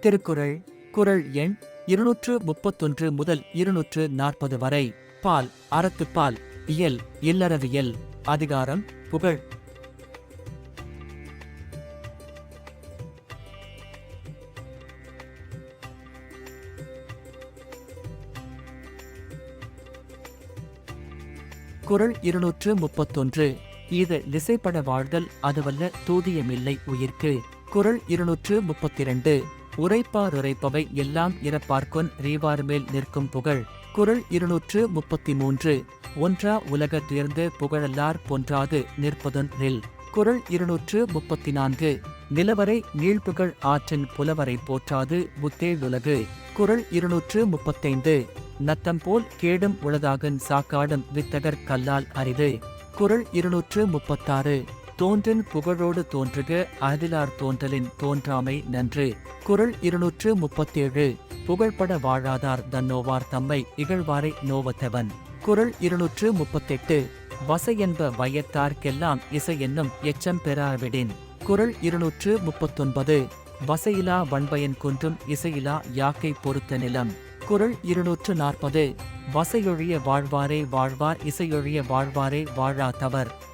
திருக்குறள் குறள் எண் இருநூற்று முப்பத்தொன்று முதல் இருநூற்று நாற்பது வரை. பால் அறத்துப்பால் இயல் இல்லறவியல் அதிகாரம் புகழ். குறள் இருநூற்று முப்பத்தொன்று. இது திசைப்பட வாழ்தல் அதுவல்ல தூதியமில்லை உயிர்க்கு. குறள் இருநூற்று முப்பத்திரண்டு. உரைப்பார் உரைப்பவை எல்லாம் இறப்பார்க்கொன் ரீவார் மேல் நிற்கும் புகழ். குரல் இருநூற்று முப்பத்தி மூன்று ஒன்றா உலக புகழல்லார் பொன்றாது நிற்பதொன் நில். குரல் இருநூற்று முப்பத்தி நான்கு நிலவரை நீழ்புகழ் ஆற்றின் புலவரை போற்றாது முத்தேழுலகு குறள் இருநூற்று முப்பத்தைந்து. நத்தம் போல் கேடும் உளதாகன் சாக்காடும் வித்தகர் கல்லால் அரிது. குரல் இருநூற்று முப்பத்தாறு. தோன்றின் புகழோடு தோன்றுக அகிலார் தோன்றலின் தோன்றாமை நன்று. குறள் இருநூற்று முப்பத்தேழு. புகழ்பட வாழாதார் தன்னோவார் தம்மை இகழ்வாரை நோவத்தவன். குரல் இருநூற்று முப்பத்தெட்டு. வசை என்ப வயத்தார்க்கெல்லாம் இசை என்னும் எச்சம் பெறாவிடின். குரல் இருநூற்று முப்பத்தொன்பது. வசையிலா வன்பயன் குன்றும் இசையிலா யாக்கை பொறுத்த நிலம். குரல் இருநூற்று நாற்பது. வசையொழிய வாழ்வாரே வாழ்வார் இசையொழிய வாழ்வாரே வாழா தவர்